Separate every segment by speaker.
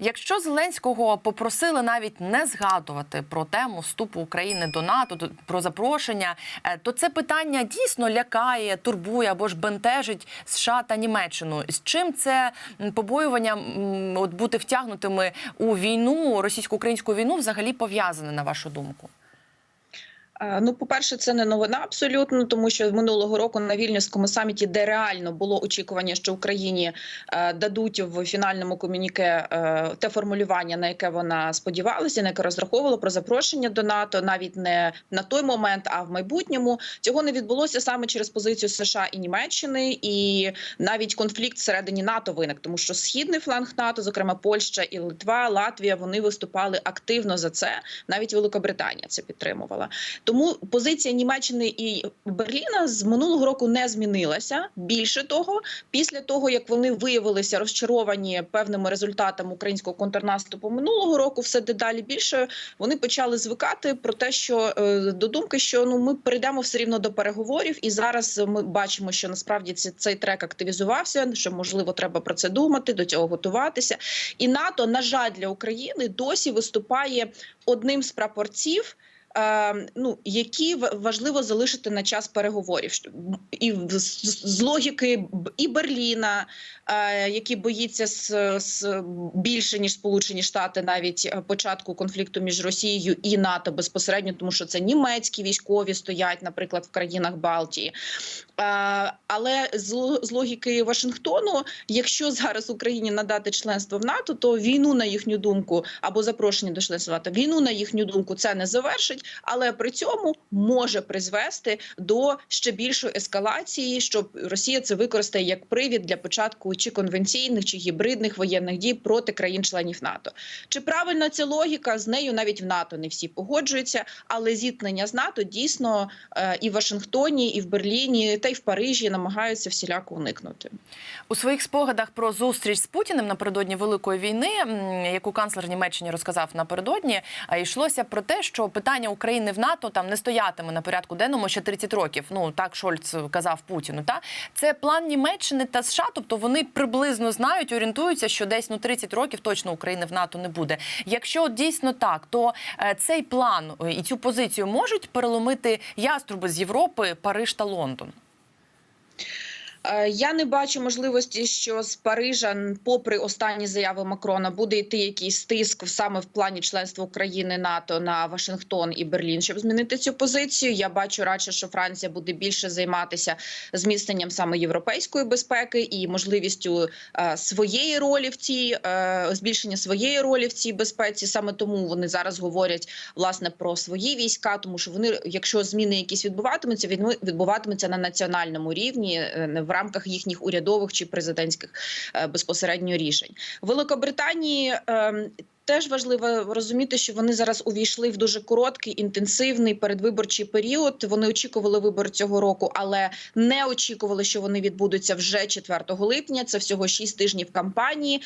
Speaker 1: Якщо Зеленського попросили навіть не згадувати про тему вступу України до НАТО, про запрошення, е, то це питання дійсно лякає, турбує або ж бентежить США та Німеччину. З чим це побоювання от бути втягнутими у війну, російсько-українську війну, взагалі пов'язане на вашу думку?
Speaker 2: Е, Ну, по-перше, це не новина абсолютно, тому що минулого року на вільнюському саміті, де реально було очікування, що Україні е, дадуть в фінальному комюніке е, те формулювання, на яке вона сподівалася, на яке розраховувала про запрошення до НАТО, навіть не на той момент, а в майбутньому цього не відбулося саме через позицію США і Німеччини, і навіть конфлікт всередині НАТО виник, тому що східний фланг НАТО, зокрема Польща і Литва, Латвія, вони виступали активно за це. Навіть Великобританія це підтримувала. Тому позиція Німеччини і Берліна з минулого року не змінилася. Більше того, після того як вони виявилися розчаровані певними результатами українського контрнаступу минулого року, все дедалі більше вони почали звикати про те, що е, до думки, що ну ми перейдемо все рівно до переговорів, і зараз ми бачимо, що насправді цей трек активізувався. Що можливо треба про це думати, до цього готуватися. І НАТО, на жаль, для України досі виступає одним з прапорців. Е, Ну, які важливо залишити на час переговорів, і з, логіки і Берліна, е, який боїться з, з більше ніж Сполучені Штати, навіть е, початку конфлікту між Росією і НАТО безпосередньо, тому що це німецькі військові стоять, наприклад, в країнах Балтії. Але з, логіки Вашингтону, якщо зараз Україні надати членство в НАТО, то війну на їхню думку або запрошення до членства війну на їхню думку це не завершить, але при цьому може призвести до ще більшої ескалації, щоб Росія це використає як привід для початку чи конвенційних, чи гібридних воєнних дій проти країн-членів НАТО. Чи правильна ця логіка? З нею навіть в НАТО не всі погоджуються, але зіткнення з НАТО дійсно е, і в Вашингтоні, і в Берліні, та й в Парижі намагаються всіляко уникнути.
Speaker 1: У своїх спогадах про зустріч з Путіним напередодні великої війни, яку канцлер Німеччини розказав напередодні, йшлося про те, що питання України в НАТО там не стоятиме на порядку денному ще 30 років. Ну так Шольц казав Путіну. Та це план Німеччини та США, тобто вони приблизно знають, орієнтуються, що десь ну 30 років точно України в НАТО не буде. Якщо дійсно так, то е, цей план е, і цю позицію можуть переломити яструби з Європи, Париж та Лондон.
Speaker 2: Е, Я не бачу можливості, що з Парижа, попри останні заяви Макрона, буде йти якийсь тиск саме в плані членства України НАТО на Вашингтон і Берлін, щоб змінити цю позицію. Я бачу радше, що Франція буде більше займатися зміцненням саме європейської безпеки і можливістю е, своєї ролі в цій е, збільшення своєї ролі в цій безпеці. Саме тому вони зараз говорять власне про свої війська, тому що вони, якщо зміни якісь відбуватимуться, відбуватимуться на національному рівні, не в рамках їхніх урядових чи президентських е, безпосередньо рішень. Великобританії ем, Теж важливо розуміти, що вони зараз увійшли в дуже короткий інтенсивний передвиборчий період. Вони очікували вибори цього року, але не очікували, що вони відбудуться вже 4 липня. Це всього 6 тижнів кампанії.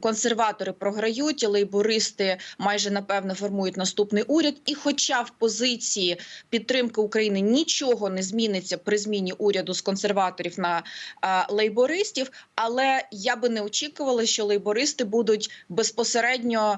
Speaker 2: Консерватори програють, лейбористи майже напевно формують наступний уряд. І, хоча в позиції підтримки України нічого не зміниться при зміні уряду з консерваторів на е, лейбористів, але я би не очікувала, що лейбористи будуть безпосередньо.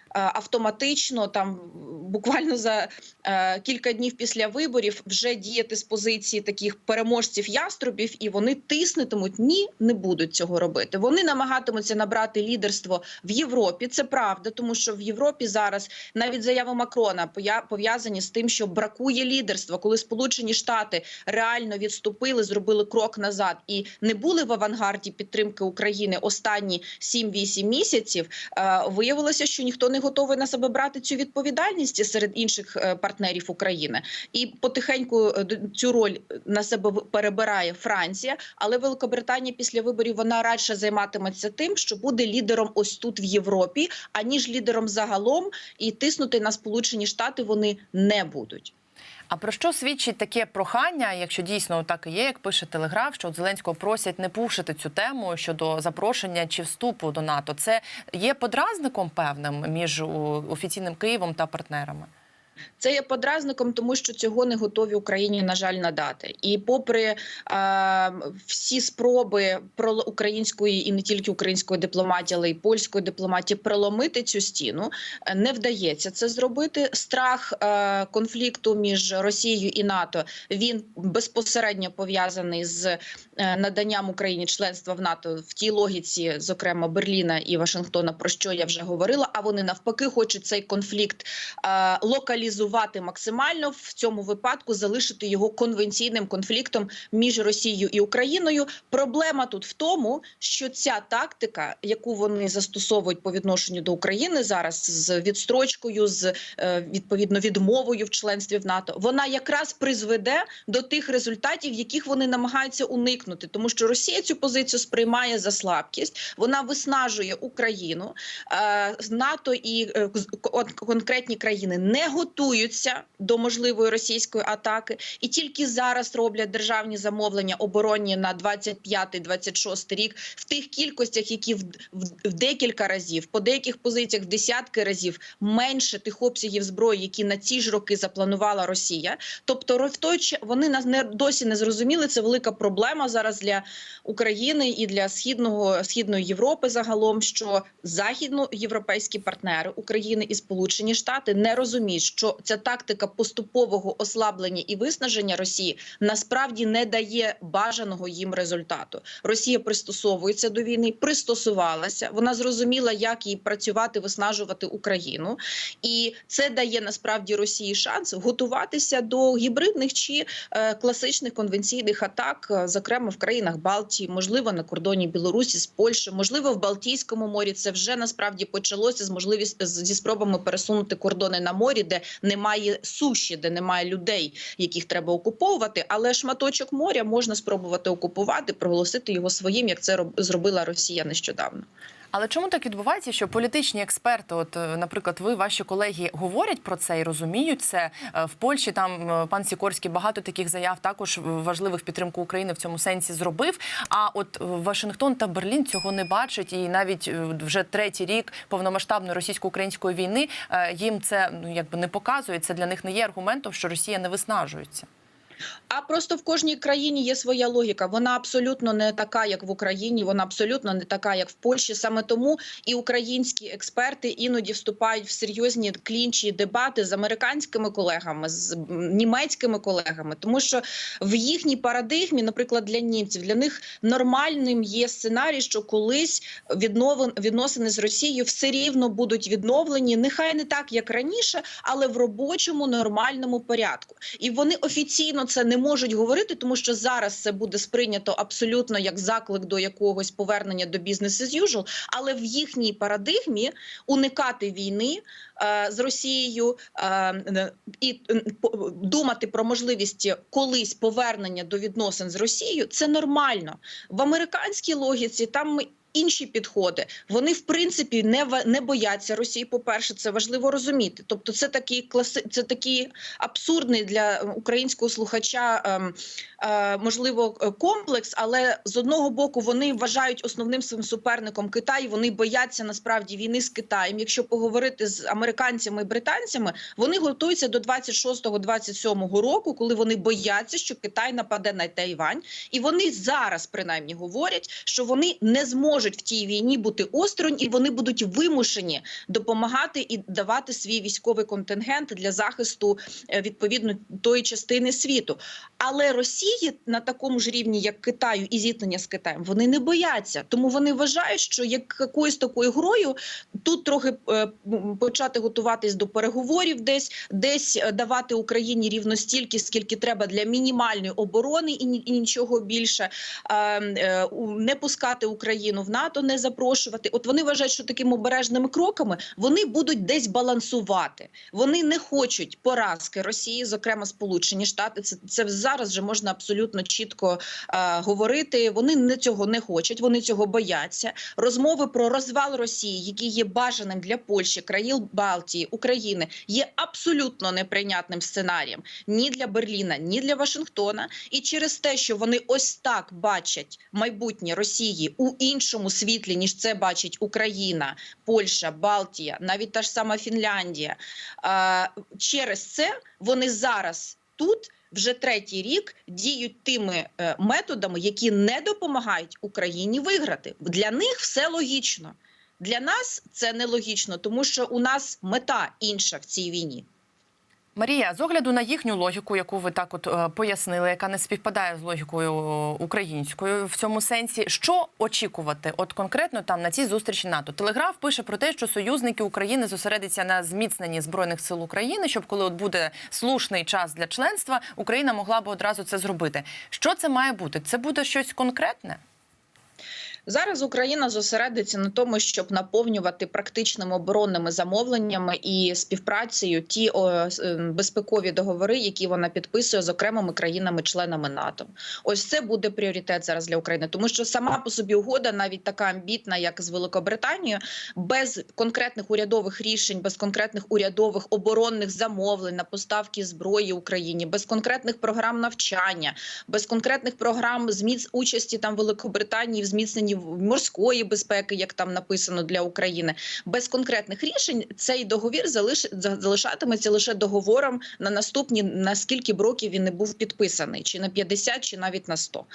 Speaker 2: Автоматично там буквально за е, кілька днів після виборів вже діяти з позиції таких переможців яструбів, і вони тиснутимуть. Ні, не будуть цього робити. Вони намагатимуться набрати лідерство в Європі. Це правда, тому що в Європі зараз навіть заяви Макрона пов'язані з тим, що бракує лідерства, коли Сполучені Штати реально відступили, зробили крок назад і не були в авангарді підтримки України останні 7-8 місяців. Е, виявилося, що ніхто не готовий на себе брати цю відповідальність серед інших е, партнерів України, і потихеньку е, цю роль на себе перебирає Франція. Але Великобританія після виборів вона радше займатиметься тим, що буде лідером ось тут в Європі, аніж лідером загалом, і тиснути на Сполучені Штати вони не будуть.
Speaker 1: А про що свідчить таке прохання, якщо дійсно так і є, як пише Телеграф, що от Зеленського просять не пушити цю тему щодо запрошення чи вступу до НАТО? Це є подразником певним між офіційним Києвом та партнерами?
Speaker 2: Це є подразником, тому що цього не готові Україні, на жаль, надати. І попри е, всі спроби про української і не тільки української дипломатії, але й польської дипломатії проломити цю стіну, е, не вдається це зробити. Страх е, конфлікту між Росією і НАТО він безпосередньо пов'язаний з е, наданням Україні членства в НАТО в тій логіці, зокрема Берліна і Вашингтона, про що я вже говорила. А вони навпаки хочуть цей конфлікт е, локалізувати максимально в цьому випадку, залишити його конвенційним конфліктом між Росією і Україною. Проблема тут в тому, що ця тактика, яку вони застосовують по відношенню до України зараз з відстрочкою, з е, відповідно відмовою в членстві в НАТО, вона якраз призведе до тих результатів, яких вони намагаються уникнути, тому що Росія цю позицію сприймає за слабкість. Вона виснажує Україну. Е, НАТО і е, конкретні країни не готуються до можливої російської атаки, і тільки зараз роблять державні замовлення оборонні на 25-26 рік в тих кількостях, які в, в, в декілька разів, по деяких позиціях в десятки разів менше тих обсягів зброї, які на ці ж роки запланувала Росія. Тобто, в той вони нас не досі не зрозуміли. Це велика проблема зараз для України і для східного східної Європи загалом, що західноєвропейські партнери України і Сполучені Штати не розуміють, що ця тактика поступового ослаблення і виснаження Росії насправді не дає бажаного їм результату. Росія пристосовується до війни, пристосувалася. Вона зрозуміла, як їй працювати, виснажувати Україну, і це дає насправді Росії шанс готуватися до гібридних чи е, класичних конвенційних атак, е, зокрема в країнах Балтії, можливо, на кордоні Білорусі з Польщею, можливо, в Балтійському морі. Це вже насправді почалося з можливість зі спробами пересунути кордони на морі, де немає суші, де немає людей, яких треба окуповувати. Але шматочок моря можна спробувати окупувати, проголосити його своїм, як це роб- зробила Росія нещодавно.
Speaker 1: Але чому так відбувається, що політичні експерти, от, е, наприклад, ви, ваші колеги, говорять про це і розуміють це Е, в Польщі? Там е, пан Сікорський багато таких заяв також важливих підтримку України в цьому сенсі зробив. А от Вашингтон та Берлін цього не бачать, і навіть вже третій рік повномасштабної російсько-української війни їм це ну якби не показує. Це для них не є аргументом, що Росія не виснажується.
Speaker 2: А просто в кожній країні є своя логіка. Вона абсолютно не така, як в Україні. Вона абсолютно не така, як в Польщі. Саме тому і українські експерти іноді вступають в серйозні клінчі дебати з американськими колегами, з німецькими колегами, тому що в їхній парадигмі, наприклад, для німців, для них нормальним є сценарій, що колись відновлен відносини з Росією все рівно будуть відновлені. Нехай не так, як раніше, але в робочому нормальному порядку. І вони офіційно це не можуть говорити, тому що зараз це буде сприйнято абсолютно як заклик до якогось повернення до бізнес as usual, але в їхній парадигмі уникати війни е, з Росією е, е, і е, думати про можливість колись повернення до відносин з Росією це нормально в американській логіці. Там інші підходи. Вони в принципі не не бояться Росії. По перше, це важливо розуміти. Тобто, це такий класи, це такий абсурдний для українського слухача, ем, е, можливо, е, комплекс. Але з одного боку вони вважають основним своїм суперником Китай. Вони бояться насправді війни з Китаєм. Якщо поговорити з американцями і британцями, вони готуються до 26-27 року, коли вони бояться, що Китай нападе на Тайвань, і вони зараз принаймні говорять, що вони не зможуть в тій війні бути осторонь, і вони будуть вимушені допомагати і давати свій військовий контингент для захисту е, відповідно тої частини світу. Але Росії на такому ж рівні, як Китаю, і зіткнення з Китаєм, вони не бояться, тому вони вважають, що як якоюсь такою грою тут трохи е, почати готуватись до переговорів, десь десь е, давати Україні рівно стільки, скільки треба для мінімальної оборони, і, ні- і нічого більше е, е, не пускати Україну в НАТО, не запрошувати. От вони вважають, що такими обережними кроками вони будуть десь балансувати. Вони не хочуть поразки Росії, зокрема Сполучені Штати. Це це зараз вже можна абсолютно чітко е, говорити. Вони не цього не хочуть, вони цього бояться. Розмови про розвал Росії, який є бажаним для Польщі, країн Балтії, України, є абсолютно неприйнятним сценарієм ні для Берліна, ні для Вашингтона. І через те, що вони ось так бачать майбутнє Росії у іншому іншому світлі, ніж це бачить Україна, Польща, Балтія, навіть та ж сама Фінляндія. Через це вони зараз тут. Вже третій рік діють тими е, методами, які не допомагають Україні виграти. Для них все логічно. Для нас це нелогічно, тому що у нас мета інша в цій війні.
Speaker 1: Марія, з огляду на їхню логіку, яку ви так от е, пояснили, яка не співпадає з логікою українською в цьому сенсі, що очікувати, от конкретно там на цій зустрічі НАТО? Телеграф пише про те, що союзники України зосередяться на зміцненні збройних сил України, щоб коли от буде слушний час для членства, Україна могла б одразу це зробити. Що це має бути? Це буде щось конкретне?
Speaker 2: Зараз Україна зосередиться на тому, щоб наповнювати практичними оборонними замовленнями і співпрацею ті ем, безпекові договори, які вона підписує з окремими країнами-членами НАТО. Ось це буде пріоритет зараз для України, тому що сама по собі угода, навіть така амбітна, як з Великобританією, без конкретних урядових рішень, без конкретних урядових оборонних замовлень на поставки зброї Україні, без конкретних програм навчання, без конкретних програм зміц участі там Великобританії в зміцненні в- морської безпеки, як там написано для України, без конкретних рішень цей договір залиш... залишатиметься лише договором на наступні на скільки б років він не був підписаний, чи на 50, чи навіть на 100.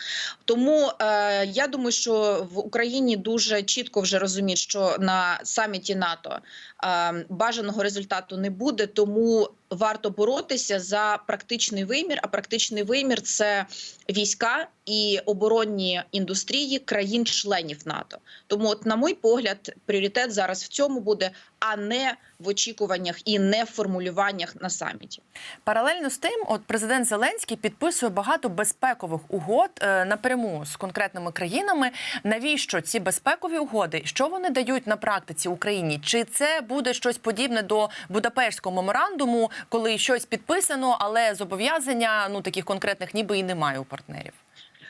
Speaker 2: Тому е, я думаю, що в Україні дуже чітко вже розуміють, що на саміті НАТО е, бажаного результату не буде, тому варто боротися за практичний вимір. А практичний вимір це війська і оборонні індустрії країн-членів НАТО. Тому, от, на мій погляд, пріоритет зараз в цьому буде, а не в очікуваннях і не в формулюваннях на саміті.
Speaker 1: Паралельно з тим, от президент Зеленський підписує багато безпекових угод е, напряму з конкретними країнами. Навіщо ці безпекові угоди? Що вони дають на практиці Україні? Чи це буде щось подібне до Будапештського меморандуму, коли щось підписано, але зобов'язання ну таких конкретних ніби і немає у партнерів?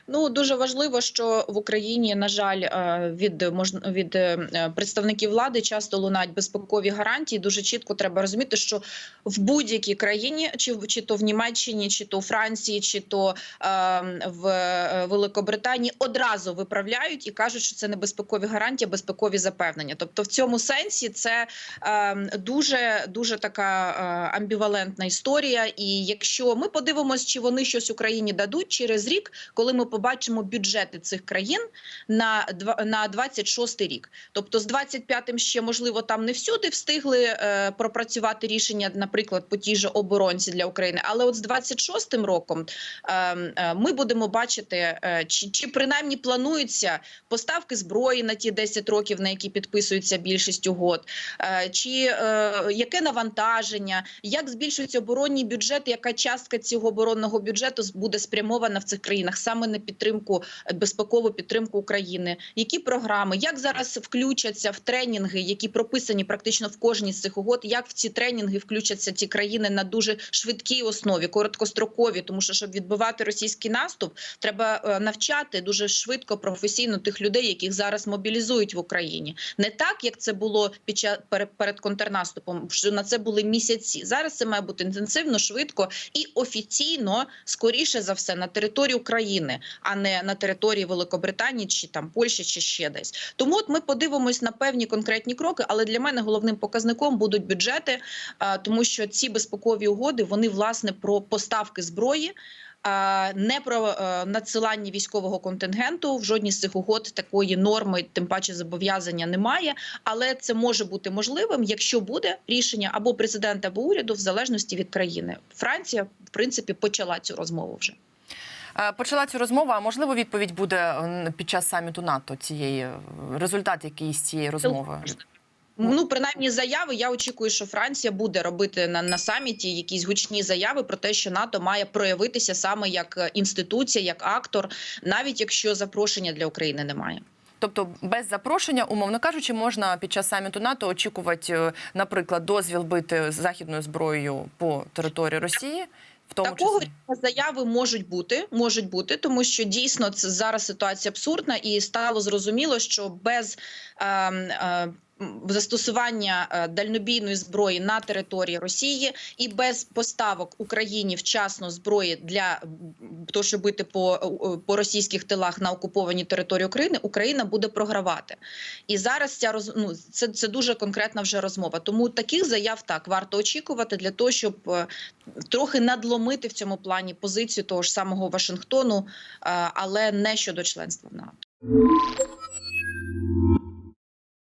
Speaker 2: Ну дуже важливо, що в Україні, на жаль, е, від від е, представників влади часто лунають безпекові гарантії. Дуже чітко треба розуміти, що в будь-якій країні, чи чи то в Німеччині, чи то у Франції, чи то е, в Великобританії одразу виправляють і кажуть, що це не безпекові гарантії, а безпекові запевнення. Тобто, в цьому сенсі це дуже дуже така амбівалентна історія. І якщо ми подивимось, чи вони щось Україні дадуть через рік, коли ми побачимо бюджети цих країн на на 26 рік. Тобто з 25-м ще можливо там не всюди встигли е, пропрацювати рішення, наприклад, по тій же оборонці для України. Але от з 26-м роком е, е, ми будемо бачити, е, чи, чи принаймні плануються поставки зброї на ті 10 років, на які підписується більшість угод, чи яке навантаження, як збільшуються оборонні бюджети, яка частка цього оборонного бюджету буде спрямована в цих країнах саме на підтримку е, безпекову підтримку України, які програми, як зараз включаться в тренінги, які прописані практично в кожній з цих угод, як в ці тренінги включаться ці країни на дуже швидкій основі, короткострокові, тому що щоб відбивати російський наступ, треба е, навчати дуже швидко, професійно тих людей, яких зараз мобілізують в Україні, не так як це було під час перед, контрнаступом. Що на це були місяці. Зараз це має бути інтенсивно, швидко і офіційно, скоріше за все, на території України, а не на території Великобританії чи там Польщі, чи ще десь. Тому от ми подивимось на певні конкретні кроки. Але для мене головним показником будуть бюджети, тому що ці безпекові угоди вони власне про поставки зброї. Не про е, надсилання військового контингенту в жодній з цих угод такої норми, тим паче зобов'язання немає. Але це може бути можливим, якщо буде рішення або президента, або уряду, в залежності від країни. Франція, в принципі, почала цю розмову вже.
Speaker 1: Е, Почала цю розмову, а можливо, відповідь буде під час саміту НАТО цієї е, результат якийсь цієї розмови.
Speaker 2: Ну, принаймні, заяви. Я очікую, що Франція буде робити на, на саміті якісь гучні заяви про те, що НАТО має проявитися саме як е, інституція, як актор, навіть якщо запрошення для України немає.
Speaker 1: Тобто без запрошення, умовно кажучи, можна під час саміту НАТО очікувати, е, наприклад, дозвіл бити західною зброєю по території Росії, в тому
Speaker 2: Такого
Speaker 1: числі.
Speaker 2: заяви можуть бути, можуть бути, тому що дійсно це зараз ситуація абсурдна, і стало зрозуміло, що без е, е, м, застосування е, дальнобійної зброї на території Росії і без поставок Україні вчасно зброї для того, щоб бити по, е, по російських тилах на окупованій території України, Україна буде програвати. І зараз ця роз... ну, це, це дуже конкретна вже розмова. Тому таких заяв так варто очікувати для того, щоб е, трохи надломити в цьому плані позицію того ж самого Вашингтону, але не щодо членства в НАТО.